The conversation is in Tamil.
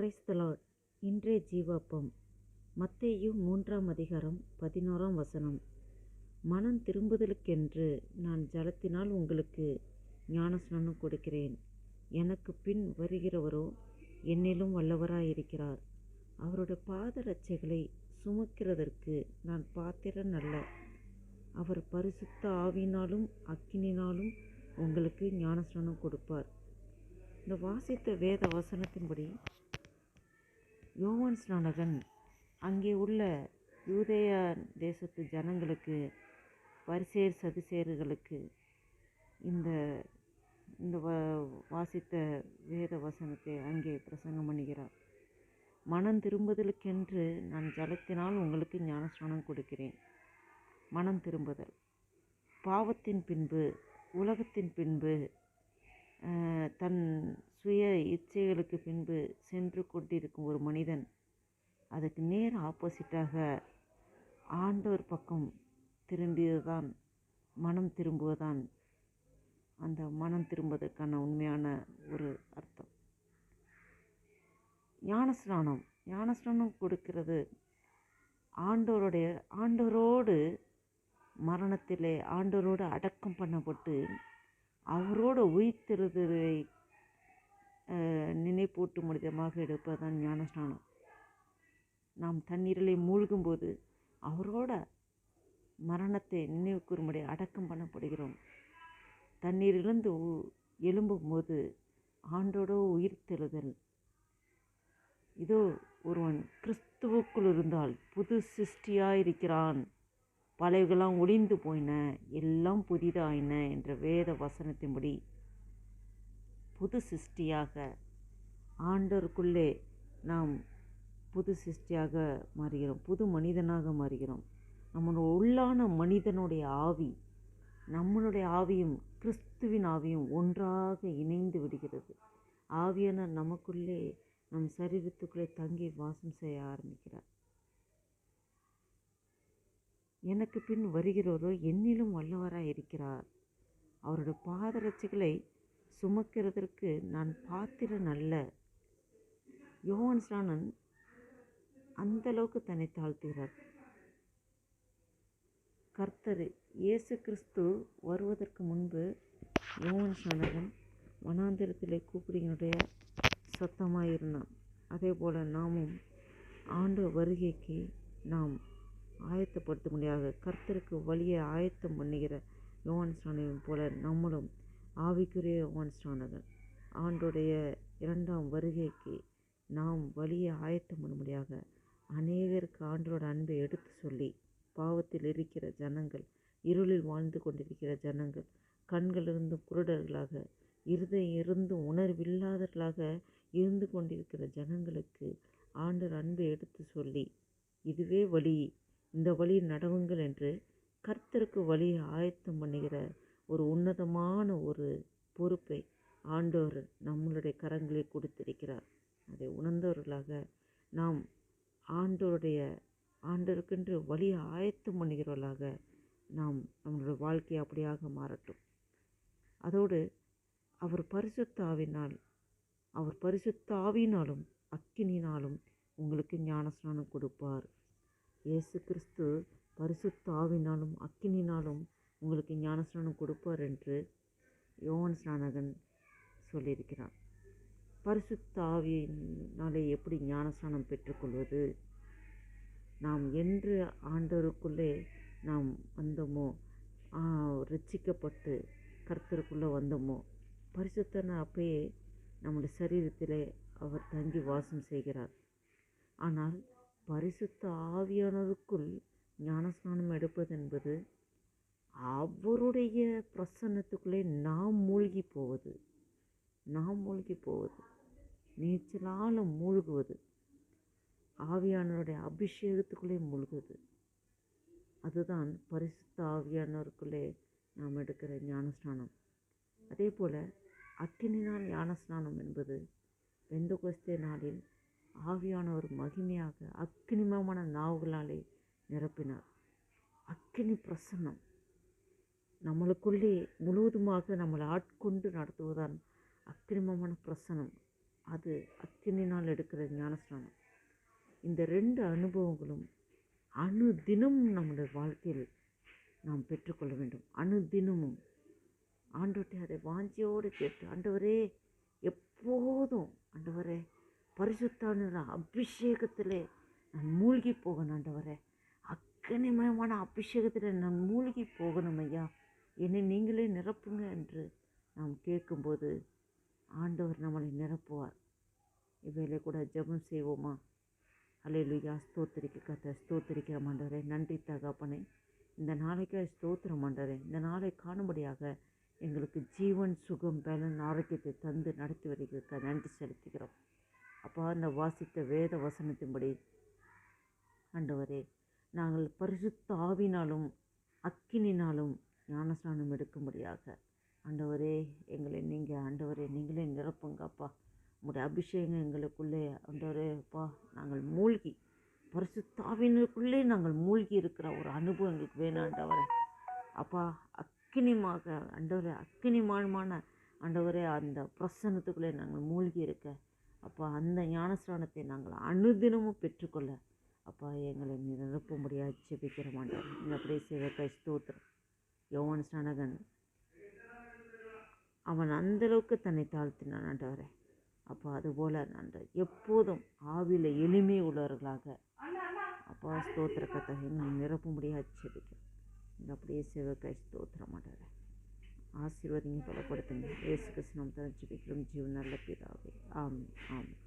பிரைஸ் த இன்றைய ஜீவாப்பம். மத்தேயு மூன்றாம் அதிகாரம் பதினோராம் வசனம். மனம் திரும்புதலுக்கென்று நான் ஜலத்தினால் உங்களுக்கு ஞானஸ்நானம் கொடுக்கிறேன். எனக்கு பின் வருகிறவரோ என்னிலும் வல்லவராயிருக்கிறார். அவருடைய பாதரட்சைகளை சுமக்கிறதற்கு நான் பாத்திரன் அல்ல. அவர் பரிசுத்த ஆவினாலும் அக்கினினாலும் உங்களுக்கு ஞானஸ்நானம் கொடுப்பார். இந்த வாசித்த வேத வசனத்தின்படி யோவான் ஸ்நானகன் அங்கே உள்ள யூதேய தேசத்து ஜனங்களுக்கு வரிசேர் சதுசேர்களுக்கு இந்த இந்த வ வாசித்த வேத வசனத்தை அங்கே பிரசங்கம் பண்ணுகிறார். மனம் திரும்புதலுக்கென்று நான் ஜலத்தினால் உங்களுக்கு ஞானஸ்நானம் கொடுக்கிறேன். மனம் திரும்புதல். பாவத்தின் பின்பு உலகத்தின் பின்பு தன் சுய இச்சைகளுக்கு பின்பு சென்று கொண்டிருக்கும் ஒரு மனிதன் அதுக்கு நேர் ஆப்போசிட்டாக ஆண்டவர் பக்கம் திரும்பியதுதான் மனம் திரும்புவதான். அந்த மனம் திரும்புவதற்கான உண்மையான ஒரு அர்த்தம். ஞானஸ்நானம். ஞானஸ்நானம் கொடுக்கிறது ஆண்டவருடைய ஆண்டவரோடு மரணத்திலே ஆண்டவரோடு அடக்கம் பண்ணப்பட்டு அவரோட உயிர்த்தெழுதலை நினைப்பூட்டும் விதமாக எடுப்பதுதான் ஞானஸ்நானம். நாம் தண்ணீரிலே மூழ்கும்போது அவரோட மரணத்தை நினைவு கூறும்படி அடக்கம் பண்ணப்படுகிறோம். தண்ணீரிலிருந்து எழும்பும்போது ஆண்டோட உயிர்த்தெழுதல் இதோ ஒருவன் கிறிஸ்துவுக்குள் இருந்தால் புது சிருஷ்டியாக இருக்கிறான் பழையவெல்லாம் ஒளிந்து போயின எல்லாம் புதிதாயின என்ற வேத வசனத்தின்படி புது சிருஷ்டியாக ஆண்டருக்குள்ளே நாம் புது சிருஷ்டியாக மாறுகிறோம் புது மனிதனாக மாறுகிறோம். நம்மளோட உள்ளான மனிதனுடைய ஆவி நம்மளுடைய ஆவியும் கிறிஸ்துவின் ஆவியும் ஒன்றாக இணைந்து விடுகிறது. ஆவியான நமக்குள்ளே நம் சரீரத்துக்குள்ளே தங்கி வாசம் செய்ய ஆரம்பிக்கிறார். எனக்கு பின் வருகிறவரோ என்னிலும் வல்லவராக இருக்கிறார். அவருடைய பாதரட்சிகளை சுமக்கிறதற்கு நான் பாத்திரன் அல்ல. யோவான் ஸ்நானன் அந்த அளவுக்கு தன்னை தாழ்த்துகிறார். கர்த்தர் இயேசு கிறிஸ்து வருவதற்கு முன்பு யோகன் ஸ்நானகன் வனாந்திரத்திலே கூப்பிடுங்களுடைய சத்தமாக இருந்தான் அதே போல் நாமும் ஆண்டு வருகைக்கு நாம் ஆயத்தப்படுத்த முடியாத கர்த்தருக்கு வழியை ஆயத்தம் பண்ணுகிற யோவான் ஸ்நானகன் போல நம்மளும் ஆவிக்குரிய யோவான் ஸ்நானகன் ஆண்டுடைய இரண்டாம் வருகைக்கு நாம் வழியை ஆயத்தம் பண்ண அநேகருக்கு ஆண்டோட அன்பை எடுத்து சொல்லி பாவத்தில் இருக்கிற ஜனங்கள் இருளில் வாழ்ந்து கொண்டிருக்கிற ஜனங்கள் கண்களிலிருந்தும் குருடர்களாக இருதயம் இருந்தும் உணர்வில்லாதவர்களாக இருந்து கொண்டிருக்கிற ஜனங்களுக்கு ஆண்டர் அன்பை எடுத்து சொல்லி இதுவே வழி இந்த வழி நடவுங்கள் என்று கர்த்தருக்கு வழியை ஆயத் பண்ணுகிற ஒரு உன்னதமான ஒரு பொறுப்பை ஆண்டவர் நம்மளுடைய கரங்களில் கொடுத்திருக்கிறார் அதை உணர்ந்தவர்களாக நாம் ஆண்டோருடைய ஆண்டருக்கென்று வழியை ஆயத்தம் நாம் நம்மளோட வாழ்க்கை அப்படியாக மாறட்டும். அதோடு அவர் பரிசுத்த ஆவினால் அவர் பரிசுத்த ஆவினாலும் அக்கினினாலும் உங்களுக்கு ஞானஸ்நானம் கொடுப்பார். இயேசு கிறிஸ்து பரிசுத்த ஆவினாலும் அக்கினினாலும் உங்களுக்கு ஞானஸ்நானம் கொடுப்பார் என்று யோவன் ஸ்நானகன் சொல்லியிருக்கிறான். பரிசுத்த ஆவியினாலே எப்படி ஞானஸ்நானம் பெற்றுக்கொள்வது? நாம் என்று ஆண்டவருக்குள்ளே நாம் வந்தோமோ? ரட்சிக்கப்பட்டு கர்த்தருக்குள்ளே வந்தோமோ? பரிசுத்தன அப்பயே நம்முடைய சரீரத்திலே அவர் தங்கி வாசம் செய்கிறார். ஆனால் பரிசுத்த ஆவியானவருக்குள் ஞானஸ்நானம் எடுப்பது என்பது அவருடைய பிரசன்னத்துக்குள்ளே நாம் மூழ்கி போவது. நாம் மூழ்கி போவது. நீச்சலால் மூழ்குவது. ஆவியானவருடைய அபிஷேகத்துக்குள்ளே முழுகுது. அதுதான் பரிசுத்த ஆவியானவருக்குள்ளே நாம் எடுக்கிற ஞானஸ்நானம். அதே போல் அக்கினினால் ஞானஸ்நானம் என்பது வெந்த கொஸ்தே நாளில் ஆவியானவர் மகிமையாக அக்கினிமமான நாவுகளாலே நிரப்பினார். அக்கினி பிரசன்னம். நம்மளுக்குள்ளே முழுவதுமாக நம்மளை ஆட்கொண்டு நடத்துவதான் அக்கினிமமான பிரசனம் அது அக்கினினால் எடுக்கிற ஞானஸ்நானம். இந்த ரெண்டு அனுபவங்களும் அணு தினமும் நம்முடைய வாழ்க்கையில் நாம் பெற்றுக்கொள்ள வேண்டும். அணு தினமும் ஆண்டவர்கிட்ட அதை வாஞ்சியோடு கேட்டு ஆண்டவரே எப்போதும் ஆண்டவரே பரிசுத்தான அபிஷேகத்திலே நான் மூழ்கி போகணும் ஆண்டவரே. அக்கனிமயமான அபிஷேகத்தில் நான் மூழ்கி போகணும் ஐயா. என்னை நீங்களே நிரப்புங்க என்று நாம் கேட்கும்போது ஆண்டவர் நம்மளை நிரப்புவார். இவ்வேளை கூட ஜெபம் செய்வோமா? அலையிலுயா ஸ்தோத்திரிக்க கத்த ஸ்தோத்திரிக்கிற மாண்டவரே நன்றி தகப்பனே. இந்த நாளைக்கு ஸ்தோத்திரம் மாண்டவரே. இந்த நாளை காணும்படியாக எங்களுக்கு ஜீவன் சுகம் பலன் ஆரோக்கியத்தை தந்து நடத்தி வருகிறதுக்க நன்றி செலுத்துகிறோம். அப்பா அந்த வாசித்த வேத வசனத்தின்படி ஆண்டவரே நாங்கள் பரிசுத்த ஆவினாலும் அக்கினினாலும் ஞானஸ்நானம் எடுக்கும்படியாக ஆண்டவரே எங்களை நீங்கள் ஆண்டவரே நீங்களே நிரப்புங்க அப்பா உங்களுடைய அபிஷேகம் எங்களுக்குள்ளே ஆண்டவரே அப்பா நாங்கள் மூழ்கி பரிசுத்தாவினுக்குள்ளே நாங்கள் மூழ்கி இருக்கிற ஒரு அனுபவம் எங்களுக்கு வேணாண்டவரே அப்பா அக்கினிமாக அண்டவரே அக்கினிமானமான ஆண்டவரே அந்த பிரசன்னத்துக்குள்ளே நாங்கள் மூழ்கி இருக்க அப்பா அந்த ஞானஸ்தானத்தை நாங்கள் அனுதினமும் பெற்றுக்கொள்ள அப்பா எங்களை நிரப்ப முடியாது ஜெபிக்கிற மாட்டோம் இந்த அப்படியே சேவக்கை ஸ்தோத்திரம். யோவன் ஸ்நானகன் அவன் அந்தளவுக்கு தன்னை தாழ்த்தினான் ஆண்டவரே. அப்போ அதுபோல் நான் எப்போதும் ஆவியில் எளிமை உள்ளவர்களாக அப்பா ஸ்தோத்திர கதை எங்களை நிரப்பும்படியாக ஜெபிக்கிறோம் இந்த அப்படியே சிவகாய் ஸ்தோத்திரம் ஆண்டவரே. ஆசீர்வாதிங்க பலப்படுத்துங்க. இயேசு கிருஷ்ணம் தான் வைக்கிறோம் ஜீவன் நல்ல பிதாவே. ஆமாம் ஆமாம்